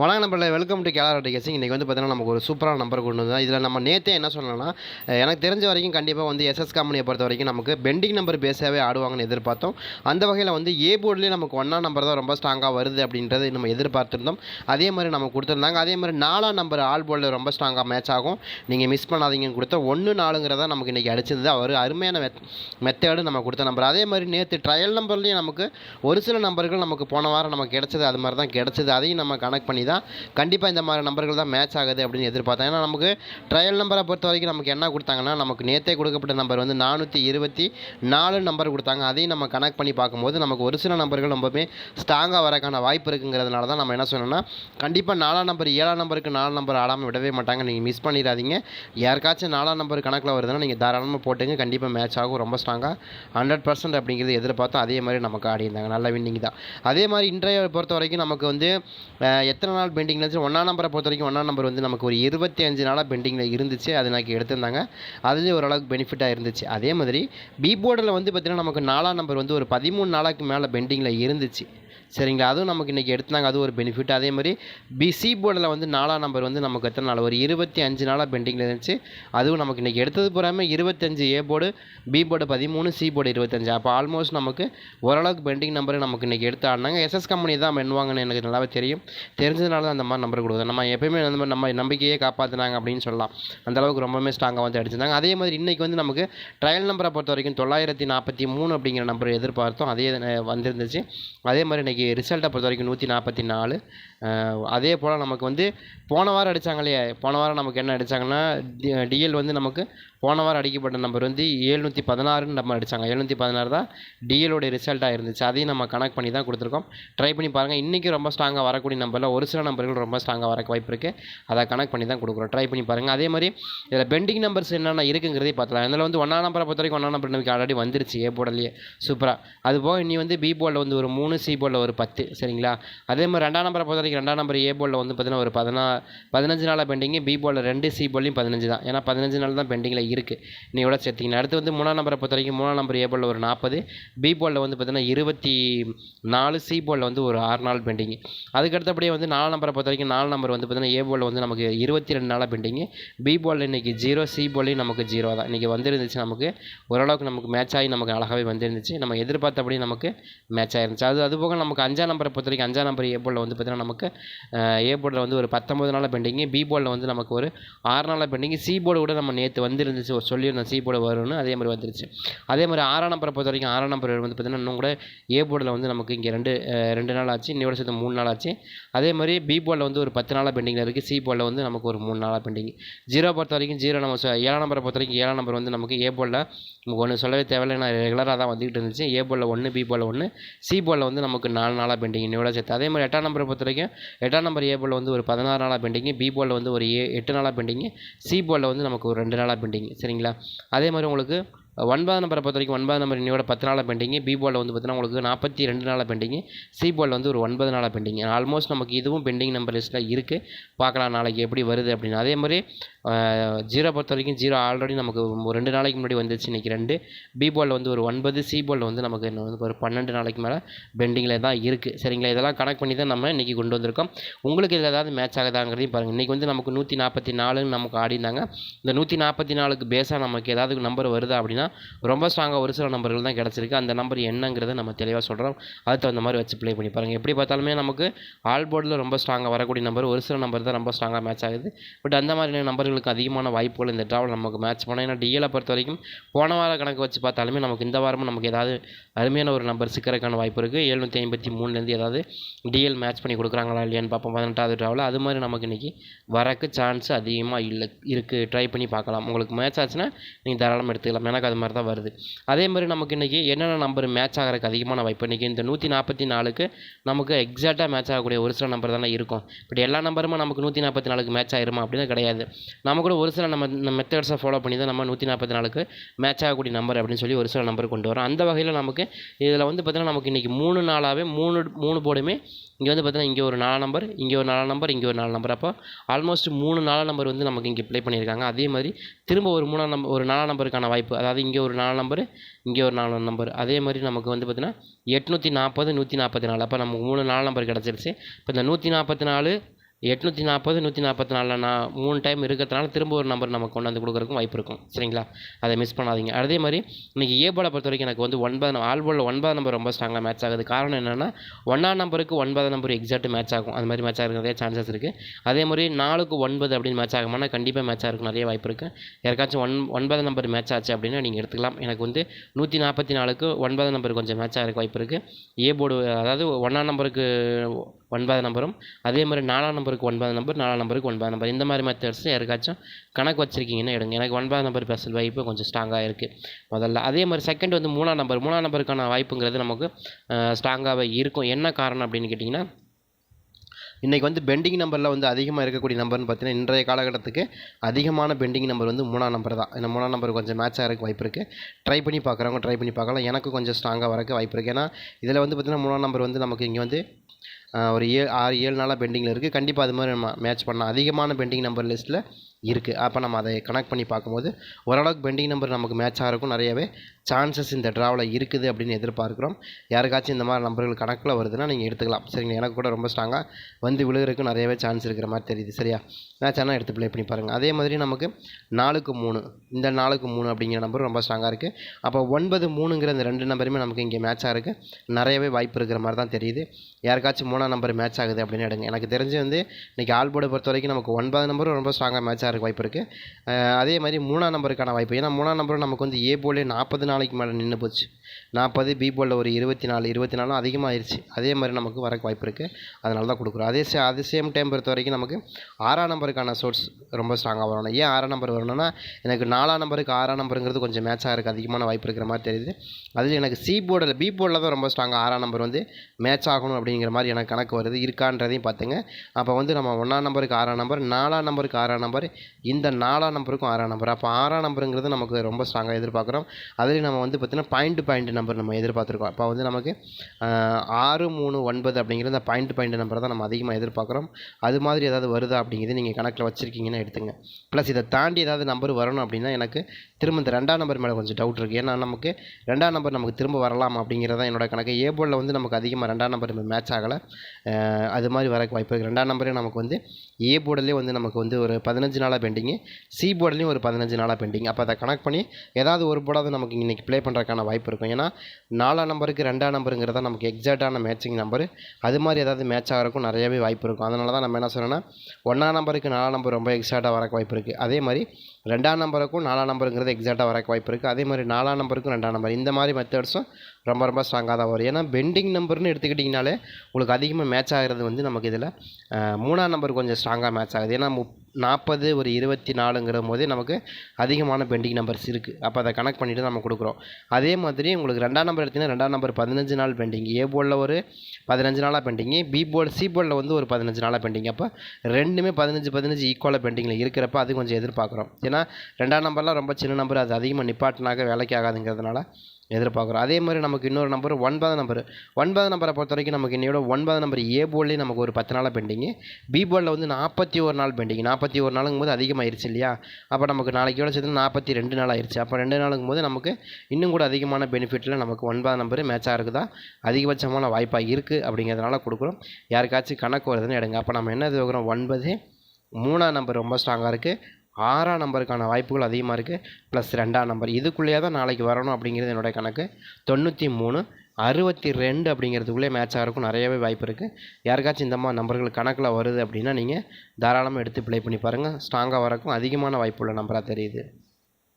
வணக்கம் நம்பரில் welcome to கேலர் கேசிங் இன்றைக்கி வந்து பார்த்தீங்கன்னா நமக்கு ஒரு சூப்பரான நம்பர் கொண்டு வந்தோம் இதில் நம்ம நேற்றே என்ன சொன்னோம்னா எனக்கு தெரிஞ்ச வரைக்கும் கண்டிப்பாக வந்து எஸ்எஸ் கம்பெனியை பொறுத்த வரைக்கும் நமக்கு பெண்டிங் நம்பர் பேஸாகவே ஆடுவாங்கன்னு எதிர்பார்த்தோம். அந்த வகையில் வந்து ஏ போர்ட்லேயே நமக்கு ஒன்றா நம்பர் தான் ரொம்ப ஸ்ட்ராங்காக வருது அப்படின்றது நம்ம எதிர்பார்த்துருந்தோம். அதே மாதிரி நம்ம கொடுத்துருந்தாங்க. அதே மாதிரி நாலாம் நம்பர் ஆல் போர்டில் ரொம்ப ஸ்ட்ராங்காக மேட்ச் ஆகும். நீங்கள் மிஸ் பண்ணாதீங்கன்னு கொடுத்த ஒன்று நாலுங்கிறதா நமக்கு இன்றைக்கி அடிச்சிருந்தது ஒரு அருமையான மெத் மெத்தேடு நம்ம கொடுத்த நம்பர் அதே மாதிரி நேற்று ட்ரையல் நம்பர்லேயும் நமக்கு ஒரு சில நம்பர்கள் நமக்கு போன வாரம் நமக்கு கிடச்சது. அது மாதிரி தான் கிடைச்சது. அதையும் நம்ம கனெக்ட் பண்ணி தான் கண்டிப்பாக இந்த மாதிரி நம்பர்கள் தான் மேட்ச் ஆகுது அப்படின்னு எதிர்பார்த்தேன். ஏன்னா நமக்கு ட்ரையல் நம்பரை பொறுத்த வரைக்கும் நமக்கு என்ன கொடுத்தாங்கன்னா நமக்கு நேற்றே கொடுக்கப்பட்ட நம்பர் வந்து நானூற்றி இருபத்தி நாலு நம்பர் கொடுத்தாங்க. அதையும் நம்ம கனெக்ட் பண்ணி பார்க்கும்போது நமக்கு ஒரு சில நம்பர்கள் ரொம்பவே ஸ்ட்ராங்காக வரக்கான வாய்ப்பு இருக்குங்கிறதுனால தான் நம்ம என்ன சொன்னோம்னா கண்டிப்பாக நாலாம் நம்பர் ஏழாம் நம்பருக்கு நாலு நம்பர் ஆடாமல் விடவே மாட்டாங்க. நீங்கள் மிஸ் பண்ணிடாதீங்க. யாருக்காச்சும் நாலாம் நம்பர் கணக்கில் வருதுன்னா நீங்கள் தாராளமாக போட்டுங்க. கண்டிப்பாக மேட்ச் ஆகும். ரொம்ப ஸ்ட்ராங்காக ஹண்ட்ரட் பர்சன்ட் அப்படிங்கிறது எதிர்பார்த்தோம் அதே மாதிரி நமக்கு ஆடியிருந்தாங்க. நல்ல வின்னிங் தான். அதே மாதிரி இன்றைய பொறுத்த வரைக்கும் நமக்கு வந்து எத்தனை எத்தனை நாள் பெண்டிங்கில் இருந்துச்சு. ஒன்றாம் நம்பரை பொறுத்த வரைக்கும் ஒன்றாம் நம்பர் வந்து நமக்கு ஒரு இருபத்தி அஞ்சு நாளாக பெண்டிங்கில் இருந்துச்சு. அது எனக்கு எடுத்திருந்தாங்க. அதுலேயும் ஓரளவுக்கு பெனிஃபிட்டாக இருந்துச்சு. அதே மாதிரி பி போர்டில் வந்து பார்த்திங்கன்னா நமக்கு நாலாம் நம்பர் வந்து ஒரு பதிமூணு நாளைக்கு மேலே பெண்டிங்கில் இருந்துச்சு. சரிங்களா? அதுவும் நமக்கு இன்றைக்கி எடுத்தாங்க அது ஒரு பெனிஃபிட் அதே மாதிரி பிசி போர்டில் வந்து நாலாம் நம்பர் வந்து நமக்கு எத்தனை நாள்? ஒரு இருபத்தி அஞ்சு நாளாக பெண்டிங்கில் இருந்துச்சு. அதுவும் நமக்கு இன்றைக்கி எடுத்தது பூராமே இருபத்தஞ்சு ஏ போர்டு பி போர்டு பதிமூணு சி போர்டு இருபத்தஞ்சு அப்போ ஆல்மோஸ்ட் நமக்கு ஓரளவுக்கு பெண்டிங் நம்பர் நமக்கு இன்றைக்கி எடுத்து ஆடினாங்க. எஸ்எஸ் கம்பெனி தான் பண்ணுவாங்கன்னு எனக்கு நல்லாவே தெரியும். தெரிஞ்சதுனால தான் அந்த மாதிரி நம்பர் கொடுக்குது. நம்ம எப்பயுமே அந்த மாதிரி நம்ம நம்பிக்கையே காப்பாற்றினாங்க அப்படின்னு சொல்லலாம். அந்தளவுக்கு ரொம்பவுமே ரொம்பவே ஸ்ட்ராங்காக வந்து அடிச்சிருந்தாங்க. அதே மாதிரி இன்றைக்கி வந்து நமக்கு ட்ரையல் நம்பரை பொறுத்த வரைக்கும் தொள்ளாயிரத்தி நாற்பத்தி மூணு அப்படிங்கிற நம்பர் எதிர்பார்த்தோம். அதே வந்திருந்துச்சு. அதே மாதிரி இன்றைக்கி ரிசல்ட்டை பொறுத்த வரைக்கும் நூற்றி நாற்பத்தி நாலு. அதே போல் நமக்கு வந்து போன வாரம் அடித்தாங்க இல்லையா? போன வாரம் நமக்கு என்ன அடித்தாங்கன்னா டிஎல் வந்து நமக்கு போன வாரம் அடிக்கப்பட்ட நம்பர் வந்து ஏழ்நூற்றி பதினாறுன்னு நம்ம அடித்தாங்க எழுநூற்றி பதினாறு தான் டிஎலோட ரிசல்ட்டாக இருந்துச்சு. அதையும் நம்ம கனெக்ட் பண்ணி தான் கொடுத்துருக்கோம். ட்ரை பண்ணி பாருங்கள் இன்றைக்கி ரொம்ப ஸ்ட்ராங்காக வரக்கூடிய நம்பரில் ஒரு சில நம்பர்கள் ரொம்ப ஸ்ட்ராங்காக வரக்கு வாய்ப்பு இருக்குது அதை கனெக்ட் பண்ணி தான் கொடுக்குறோம். ட்ரை பண்ணி பாருங்கள் அதே மாதிரி இதில் பெண்டிங் நம்பர்ஸ் என்னென்ன இருக்குங்கிறதே பார்த்துலாம் இதில் வந்து ஒன்றா நம்பரை பொறுத்த வரைக்கும் ஒன்றா நம்பர் நமக்கு ஆல்ரெடி வந்துருச்சு. ஏ போர்டிலேயே சூப்பராக அது போக இனி வந்து பி போர்டில் வந்து ஒரு மூணு சி போர்டில் ஒரு பத்து. சரிங்களா? அதே மாதிரி ரெண்டாம் நம்பரை பொறுத்த வரைக்கும் ரெண்டாம் நம்பர் ஏ போர்டில் வந்து பார்த்தீங்கன்னா ஒரு பதினா பதினஞ்சு நாளாக பெண்டிங்கு பி போர்டில் ரெண்டு சி போர்ட்லையும் பதினஞ்சு தான். ஏன்னா பதினஞ்சு நாள் தான் பெண்டிங்கில் இருக்குது நீ கூட சேர்த்திங்கன்னா அடுத்து வந்து மூணாம் நம்பரை பொறுத்த வரைக்கும் மூணாம் நம்பர் ஏ ஒரு நாற்பது பி போர்டில் வந்து பார்த்தீங்கன்னா இருபத்தி நாலு சி போர்டில் வந்து ஒரு ஆறு நாள் பெண்டிங்கு அதுக்கு அடுத்தபடியே வந்து நாலு நம்பரை பொறுத்த வரைக்கும் நாலு நம்பர் வந்து பார்த்தீங்கன்னா ஏ வந்து நமக்கு இருபத்தி ரெண்டு நாளாக பெண்டிங்கு பி போர்டில் இன்றைக்கி ஜீரோ சி போர்ட்லையும் நமக்கு ஜீரோ தான். இன்றைக்கி வந்துருந்துச்சு நமக்கு ஓரளவுக்கு நமக்கு மேட்ச் ஆகி நமக்கு அழகாகவே வந்துருந்துச்சு. நம்ம எதிர்பார்த்தபடி நமக்கு மேட்ச் ஆயிருந்துச்சு. அது அதுபோக நமக்கு அஞ்சாம் நம்பரை பொறுத்த வரைக்கும் அஞ்சாம் நம்பர் ஏ வந்து பார்த்தீங்கன்னா நமக்கு ஏ வந்து ஒரு பத்தொம்பது நாளாக பெண்டிங்கு பி போலில் வந்து நமக்கு ஒரு ஆறு நாளாக பெண்டிங்கு சி போர்டு கூட நம்ம நேற்று வந்துருச்சு ஒரு நான் சி போர்டு வரும்னு அதே மாதிரி வந்துருச்சு. அதே மாதிரி ஆறாம் நம்பரை பொறுத்த வரைக்கும் ஆறாம் நம்பர் வந்து பார்த்தீங்கன்னா இன்னும் கூட ஏ போர்டில் வந்து நமக்கு இங்கே ரெண்டு ரெண்டு நாள் ஆச்சு இன்னையோட சேர்த்து மூணு நாள் ஆச்சு. அதே மாதிரி பி போர்டில் வந்து ஒரு பத்து நாளாக பெண்டிங்கில் இருக்குது சி போர்டில் வந்து நமக்கு ஒரு மூணு நாளாக பெண்டிங் ஜீரோ பொறுத்த வரைக்கும் ஜீரோ நம்ம ஏழாம் நம்பரை பொறுத்த வரைக்கும் ஏழாம் நம்பர் வந்து நமக்கு ஏ போர்டில் நமக்கு ஒன்று சொல்லவே தேவையில்லை. நான் ரெகுலராக தான் வந்துக்கிட்டு இருந்துச்சு. ஏ போர்டில் ஒன்று பி போர்டில் ஒன்று சி போர்டில் வந்து நமக்கு நாலு நாளாக பெண்டிங் இன்னையோட சேர்த்து. அதே மாதிரி எட்டாம் நம்பரை பொறுத்த வரைக்கும் எட்டாம் நம்பர் ஏ போர்டில் வந்து ஒரு பதினாறு நாளாக பெண்டிங்கு பி போர்டில் வந்து ஒரு ஏ எட்டு நாளாக பெண்டிங்கு சி போர்டில் வந்து நமக்கு ஒரு ரெண்டு நாளாக பெண்டிங் சரிங்களா? அதே மாதிரி உங்களுக்கு ஒன்பதாம் நம்பரை பொறுத்த வரைக்கும் ஒன்பதாம் நம்பர் இன்னையோட பத்து நாளாக பெண்டிங்கு பி போர்டில் வந்து பார்த்தீங்கன்னா உங்களுக்கு நாற்பத்தி ரெண்டு நாளாக பெண்டிங்கு சி போர்டில் வந்து ஒரு ஒன்பது நாளாக பெண்டிங் ஆல்மோஸ்ட் நமக்கு இதுவும் பெண்டிங் நம்பர் லிஸ்ட்டில் இருக்குது பார்க்கலாம் நாளைக்கு எப்படி வருது அப்படின்னு. அதே மாதிரி ஜீரோ பொறுத்த வரைக்கும் ஜீரோ ஆல்ரெடி நமக்கு ரெண்டு நாளைக்கு முன்னாடி வந்துச்சு இன்றைக்கி ரெண்டு. பி போர்டில் வந்து ஒரு ஒன்பது சி போர்டில் வந்து நமக்கு இன்னும் வந்து ஒரு பன்னெண்டு நாளைக்கு மேலே பெண்டிங்கில் தான் இருக்குது சரிங்களா? இதெல்லாம் கனெக்ட் பண்ணி தான் நம்ம இன்றைக்கி கொண்டு வந்திருக்கோம். உங்களுக்கு இதில் ஏதாவது மேட்ச் ஆகுதாங்கிறதையும் பாருங்கள் இன்றைக்கி வந்து நமக்கு நூற்றி நாற்பத்தி நாலுன்னு நமக்கு ஆடினாங்க இந்த நூற்றி நாற்பத்தி நாலுக்கு பேஸாக நமக்கு ஏதாவது நம்பர் வருதா அப்படின்னா ரொம்ப ஸ்ட்ராங்காக ஒரு சில நம்பர்கள் தான் கிடச்சிருக்கு. அந்த நம்பர் என்னங்கிறத நம்ம தெளிவாக சொல்கிறோம் அதுக்கு தகுந்த மாதிரி வச்சு ப்ளே பண்ணி பாருங்கள் எப்படி பார்த்தாலுமே நமக்கு ஆல் போர்டில் ரொம்ப ஸ்ட்ராங்காக வரக்கூடிய நம்பர் ஒரு சில நம்பர் தான் ரொம்ப ஸ்ட்ராங்காக மேட்ச் ஆகுது. பட் அந்த மாதிரியான நம்பர்களுக்கு அதிகமான வாய்ப்புகள் இந்த ட்ராவில் நமக்கு மேட்ச் பண்ணோம் ஏன்னா டிஎலை பொறுத்த வரைக்கும் போன வார கணக்கு வச்சு பார்த்தாலுமே நமக்கு இந்த வாரமும் நமக்கு ஏதாவது அருமையான ஒரு நம்பர் சிக்கிறதுக்கான வாய்ப்பு இருக்குது எழுநூற்றி ஐம்பத்தி மூணுலேருந்து ஏதாவது டிஎல் மேட்ச் பண்ணி கொடுக்குறாங்களா இல்லையான்னு பார்ப்போம். பதினெட்டாவது ட்ராவில் அது மாதிரி நமக்கு இன்றைக்கி வரக்கு சான்ஸ் அதிகமாக இல்லை இருக்குது ட்ரை பண்ணி பார்க்கலாம். உங்களுக்கு மேட்ச் ஆச்சுன்னா நீங்கள் தாராளமாக எடுத்துக்கலாம். எனக்கு அது மாதிரி தான் வருது. அதே மாதிரி நமக்கு இன்றைக்கி என்னென்ன நம்பர் மேட்ச் ஆகிறதுக்கு அதிகமான வாய்ப்பு இன்றைக்கி இந்த நூற்றி நாற்பத்தி நாலுக்கு நமக்கு எக்ஸாக்டாக மேட்ச் ஆகக்கூடிய ஒரு சில நம்பர் தானே இருக்கும். பட் எல்லா நம்பருமே நமக்கு நூற்றி நாற்பத்தி நாலுக்கு மேட்ச் ஆயிருமா அப்படின்னு கிடையாது. நம்ம கூட ஒரு சில நம்ம மெத்தட்ஸை ஃபாலோ பண்ணி தான் நம்ம நூற்றி நாற்பத்தி நாலுக்கு மேட்ச் ஆகக்கூடிய நம்பர் அப்படின்னு சொல்லி ஒரு சில நம்பர் கொண்டு வரோம். அந்த வகையில் நமக்கு இதில் வந்து பார்த்திங்கன்னா நமக்கு இன்றைக்கி மூணு நாளாகவே மூணு மூணு போர்டுமே இங்கே வந்து பார்த்தீங்கன்னா இங்கே ஒரு நாலு நம்பர் இங்கே ஒரு நாலு நம்பர் இங்கே ஒரு நாலு நம்பர் அப்போ ஆல்மோஸ்ட் மூணு நாலு நம்பர் வந்து நமக்கு இங்கே ப்ளே பண்ணியிருக்காங்க அதே மாதிரி திரும்ப ஒரு மூணாம் நம்பர் ஒரு நாலாம் நம்பருக்கான வாய்ப்பு. அதாவது இங்கே ஒரு நாலு நம்பர் இங்கே ஒரு நாலு நம்பர் அதே மாதிரி நமக்கு வந்து பார்த்திங்கன்னா எட்நூற்றி நாற்பது நூற்றி நாற்பத்தி நாலு. அப்போ நமக்கு மூணு நாலு நம்பர் கிடச்சிருச்சு. இப்போ இந்த நூற்றி நாற்பத்தி நாலு எட்நூற்றி நாற்பது நூற்றி நாற்பத்தி நாலில் நான் மூணு டைம் இருக்கிறதுனால திரும்ப ஒரு நம்பர் நமக்கு கொண்டு வந்து கொடுக்குறதுக்கும் வாய்ப்பு இருக்கும். சரிங்களா? அதை மிஸ் பண்ணாதீங்க. அதே மாதிரி இன்றைக்கி ஏ போலை பொறுத்த வரைக்கும் எனக்கு வந்து ஒன்பது ஆல் போலில் ஒன்பது நம்பர் ரொம்ப ஸ்ட்ராங்காக மேட்ச் ஆகுது. காரணம் என்னென்னா ஒன்றாம் நம்பருக்கு ஒன்பது நம்பர் எக்ஸாக்ட் மேட்ச் ஆகும். அது மாதிரி மேட்ச் ஆகிற நிறைய சான்சஸ் இருக்குது அதே மாதிரி நாலுக்கு ஒன்பது அப்படின்னு மேட்ச் ஆகுமானா கண்டிப்பாக மேட்ச் ஆகிறதுக்கு நிறைய வாய்ப்பு இருக்குது யாருக்காச்சும் ஒன் ஒன்பது நம்பர் மேட்ச் ஆச்சு அப்படின்னா நீங்கள் எடுத்துக்கலாம். எனக்கு வந்து நூற்றி நாற்பத்தி நாலுக்கு ஒன்பது நம்பர் கொஞ்சம் மேட்ச் ஆகிறதுக்கு வாய்ப்பு இருக்குது ஏ போர்டு அதாவது ஒன்றாம் நம்பருக்கு ஒன்பது நம்பரும் அதே மாதிரி நாலாம் நம்பர் நம்பருக்கு ஒன்பது நம்பர் நாலாம் நம்பருக்கு ஒன்பது நம்பர். இந்த மாதிரி மெத்தட்ஸ் யாருக்காச்சும் கணக்கு வச்சுருக்கீங்கன்னா எடுங்க. எனக்கு ஒன்பது நம்பர் பேசல் வாய்ப்பு கொஞ்சம் ஸ்ட்ராங்காக இருக்குது முதல்ல. அதே மாதிரி செகண்ட் வந்து மூணாம் நம்பர். மூணாம் நம்பருக்கான வாய்ப்புங்கிறது நமக்கு ஸ்ட்ராங்காகவே இருக்கும். என்ன காரணம் அப்படின்னு கேட்டிங்கன்னா இன்றைக்கி வந்து பெண்டிங் நம்பரில் வந்து அதிகமாக இருக்கக்கூடிய நம்பர்னு பார்த்தீங்கன்னா இன்றைய காலகட்டத்துக்கு அதிகமான பெண்டிங் நம்பர் வந்து மூணாம் நம்பர் தான். இந்த மூணாம் நம்பர் கொஞ்சம் மேட்ச் இருக்க வாய்ப்பு இருக்குது ட்ரை பண்ணி பார்க்குறவங்க ட்ரை பண்ணி பார்க்கலாம். எனக்கு கொஞ்சம் ஸ்ட்ராங்காக வரக்கு வாய்ப்பு இருக்குது ஏன்னா இதில் வந்து பார்த்திங்கன்னா மூணாம் நம்பர் வந்து நமக்கு இங்கே வந்து ஒரு ஏழு ஆறு ஏழு நாளாக பெண்டிங்கில் இருக்குது கண்டிப்பாக அது மாதிரி நம்ம மேட்ச் பண்ணலாம். அதிகமான பெண்டிங் நம்பர் லிஸ்ட்டில் இருக்குது அப்போ நம்ம அதை கனெக்ட் பண்ணி பார்க்கும்போது ஓரளவுக்கு பெண்டிங் நம்பர் நமக்கு மேட்ச் ஆகிறக்கும் நிறையவே சான்சஸ் இந்த ட்ராவில் இருக்குது அப்படின்னு எதிர்பார்க்குறோம். யாருக்காச்சும் இந்த மாதிரி நம்பர்கள் கணக்கில் வருதுன்னா நீங்கள் எடுத்துக்கலாம். சரிங்களா? எனக்கு கூட ரொம்ப ஸ்ட்ராங்காக வந்து விழுகிறதுக்கு நிறையவே சான்ஸ் இருக்கிற மாதிரி தெரியுது. சரியா? மேட்ச் ஆனால் எடுத்து ப்ளே பண்ணி பாருங்கள் அதே மாதிரி நமக்கு நாலுக்கு மூணு இந்த நாலுக்கு மூணு அப்படிங்கிற நம்பர் ரொம்ப ஸ்ட்ராங்காக இருக்குது அப்போ ஒன்பது மூணுங்கிற இந்த ரெண்டு நம்பருமே நமக்கு இங்கே மேட்ச் இருக்குது நிறையவே வாய்ப்பு இருக்கிற மாதிரி தான் தெரியுது. யாருக்காச்சும் மூணாம் நம்பர் மேட்ச் ஆகுது அப்படின்னு எடுங்க. எனக்கு தெரிஞ்சு வந்து இன்றைக்கி ஆல்போர்டை பொறுத்த வரைக்கும் நமக்கு ஒன்பது நம்பரும் ரொம்ப ஸ்ட்ராங்காக மேட்ச் ஆகிறதுக்கு வாய்ப்பு இருக்குது அதே மாதிரி மூணாம் நம்பருக்கான வாய்ப்பு. ஏன்னா மூணாம் நம்பரும் நமக்கு வந்து ஏ போலே நாற்பது நாளைக்கு மேலே நின்று போச்சு. நாற்பது பி போலில் ஒரு இருபத்தி நாலு இருபத்தி நாலும் அதிகமாகிருச்சு அதே மாதிரி நமக்கு வரக்கு வாய்ப்பு இருக்குது அதனால தான் கொடுக்குறோம். அதே சே அதே சேம் டைம் பொறுத்த வரைக்கும் நமக்கு ஆறாம் நம்பருக்கான சோர்ஸ் ரொம்ப ஸ்ட்ராங்காக வரணும். ஏன் ஆறாம் நம்பர் வரணும்னா எனக்கு நாலாம் நம்பருக்கு ஆறாம் நம்பருங்கிறது கொஞ்சம் மேட்ச் இருக்குது அதிகமான வாய்ப்பு இருக்கிற மாதிரி தெரியுது. அதில் எனக்கு சி போர்டில் பி போர்டில் தான் ரொம்ப ஸ்ட்ராங்காக ஆறாம் நம்பர் வந்து மேட்ச் ஆகணும் அப்படிங்கிற மாதிரி எனக்கு கணக்கு வருது. இருக்கான்றதையும் பார்த்துங்க. அப்போ வந்து நம்ம ஒன்றாம் நம்பருக்கு ஆறாம் நம்பர் நாலாம் நம்பருக்கு ஆறாம் நம்பர் இந்த நாலாம் நம்பருக்கும் ஆறாம் நம்பர். அப்போ ஆறாம் நம்பருங்கிறது நமக்கு ரொம்ப ஸ்ட்ராங்காக எதிர்பார்க்குறோம். அதுலேயும் நம்ம வந்து பார்த்திங்கன்னா பாயிண்ட் பாயிண்ட் நம்பர் நம்ம எதிர்பார்த்துருக்கோம். அப்போ வந்து நமக்கு ஆறு மூணு ஒன்பது அப்படிங்கிற அந்த பாயிண்ட் பாயிண்ட் நம்பரை தான் நம்ம அதிகமாக எதிர்பார்க்குறோம். அது மாதிரி ஏதாவது வருதா அப்படிங்கிறது நீங்கள் கணக்கில் வச்சுருக்கீங்கன்னா எடுத்துங்க. ப்ளஸ் இதை தாண்டி ஏதாவது நம்பர் வரணும் அப்படின்னா எனக்கு திரும்ப இந்த ரெண்டாம் நம்பர் மேலே கொஞ்சம் டவுட் இருக்குது ஏன்னா நமக்கு ரெண்டாம் நம்பர் நமக்கு திரும்ப வரலாம் அப்படிங்கிறதான் என்னோட கணக்கு. ஏ வந்து நமக்கு அதிகமாக ரெண்டாம் நம்பர் மேட்ச் ஆகலை. அது மாதிரி வரக்கு வாய்ப்பு இருக்குது ரெண்டாம் நம்பரே நமக்கு வந்து ஏ போர்டிலே வந்து நமக்கு வந்து ஒரு பதினஞ்சு நாள் நாளாக பெண்டிங்கு சி போர்ட்லேயும் ஒரு பதினஞ்சு நாளாக பெண்டிங் அப்போ அதை கனெக்ட் பண்ணி ஏதாவது ஒரு போர்டாவது நமக்கு இன்றைக்கி ப்ளே பண்ணுறதுக்கான வாய்ப்பு இருக்கும். ஏன்னா நாலாம் நம்பருக்கு ரெண்டாம் நம்பருங்கிறது நமக்கு எக்ஸாக்டான மேட்சிங் நம்பர் அது மாதிரி ஏதாவது மேட்ச் ஆகிறக்கும் நிறையவே வாய்ப்பு இருக்கும். அதனால தான் நம்ம என்ன சொல்லணும்னா ஒன்றாம் நம்பருக்கு நாலாம் நம்பர் ரொம்ப எக்ஸாக்டாக வரக்கு வாய்ப்பு இருக்குது அதே மாதிரி ரெண்டாம் நம்பருக்கும் நாலாம் நம்பருங்கிறது எக்ஸாக்டாக வரக்கு வாய்ப்பு இருக்குது அதே மாதிரி நாலாம் நம்பருக்கும் ரெண்டாம் நம்பர் இந்த மாதிரி மெத்தட்ஸும் ரொம்ப ரொம்ப ஸ்ட்ராங்காக தான் வரும். ஏன்னா பெண்டிங் நம்பர்னு எடுத்துக்கிட்டிங்கனாலே உங்களுக்கு அதிகமாக மேட்ச் ஆகிறது வந்து நமக்கு இதில் மூணாம் நம்பர் கொஞ்சம் ஸ்ட்ராங்காக மேட்ச் ஆகுது. ஏன்னா முப் நாற்பது ஒரு இருபத்தி நாலுங்கிற போதே நமக்கு அதிகமான பெண்டிங் நம்பர்ஸ் இருக்குது அப்போ அதை கனெக்ட் பண்ணிவிட்டு நம்ம கொடுக்குறோம். அதே மாதிரி உங்களுக்கு ரெண்டாம் நம்பர் எடுத்திங்கன்னா ரெண்டாம் நம்பர் பதினஞ்சு நாள் பெண்டிங் ஏ போர்டில் ஒரு பதினஞ்சு நாளாக பெண்டிங்கு பி போர்டு சி போர்டில் வந்து ஒரு பதினஞ்சு நாளாக பெண்டிங். அப்போ ரெண்டுமே பதினஞ்சு பதினஞ்சு ஈக்குவலாக பெண்டிங்கில் இருக்கிறப்ப அது கொஞ்சம் எதிர்பார்க்குறோம். ஏன்னா ரெண்டாம் நம்பர்லாம் ரொம்ப சின்ன நம்பர் அது அதிகமாக நிப்பாட்டினாக்க வேலைக்கு ஆகாதுங்கிறதுனால எதிர்பார்க்குறோம். அதே மாதிரி நமக்கு இன்னொரு நம்பர் ஒன்பது நம்பர் ஒன்பது நம்பரை பொறுத்த வரைக்கும் நமக்கு இன்னையோட ஒன்பது நம்பர் ஏ போல்லே நமக்கு ஒரு பத்து நாளாக பெண்டிங்கு பி போலில் வந்து நாற்பத்தி ஒரு நாள் பெண்டிங் நாற்பத்தி ஒரு நாளுங்கும் போது அதிகமாகிருச்சு இல்லையா? அப்போ நமக்கு நாளைக்கோட சேர்த்து நாற்பத்தி ரெண்டு நாள் ஆயிடுச்சு அப்போ ரெண்டு நாளுங்கும் போது நமக்கு இன்னும் கூட அதிகமான பெனிஃபிட்டில் நமக்கு ஒன்பது நம்பர் மேட்சாக இருக்குதா அதிகபட்சமான வாய்ப்பாக இருக்குது அப்படிங்கிறதுனால கொடுக்குறோம். யாருக்காச்சும் கணக்கு வருதுன்னு எடுங்க. அப்போ நம்ம என்ன எதிர்பார்க்குறோம் ஒன்பது மூணாம் நம்பர் ரொம்ப ஸ்ட்ராங்காக இருக்குது ஆறாம் நம்பருக்கான வாய்ப்புகள் அதிகமாக இருக்குது ப்ளஸ் ரெண்டாம் நம்பர். இதுக்குள்ளேயே தான் நாளைக்கு வரணும் அப்படிங்கிறது என்னோட கணக்கு. தொண்ணூற்றி மூணு அறுபத்தி ரெண்டு அப்படிங்கிறதுக்குள்ளே மேட்ச் ஆகிறக்கும் நிறையவே வாய்ப்பு இருக்குது யாருக்காச்சும் இந்த மாதிரி நம்பர்கள் கணக்கில் வருது அப்படின்னா நீங்கள் தாராளமாக எடுத்து ப்ளே பண்ணி பாருங்கள் ஸ்ட்ராங்காக வரக்கும். அதிகமான வாய்ப்புள்ள நம்பராக தெரியுது.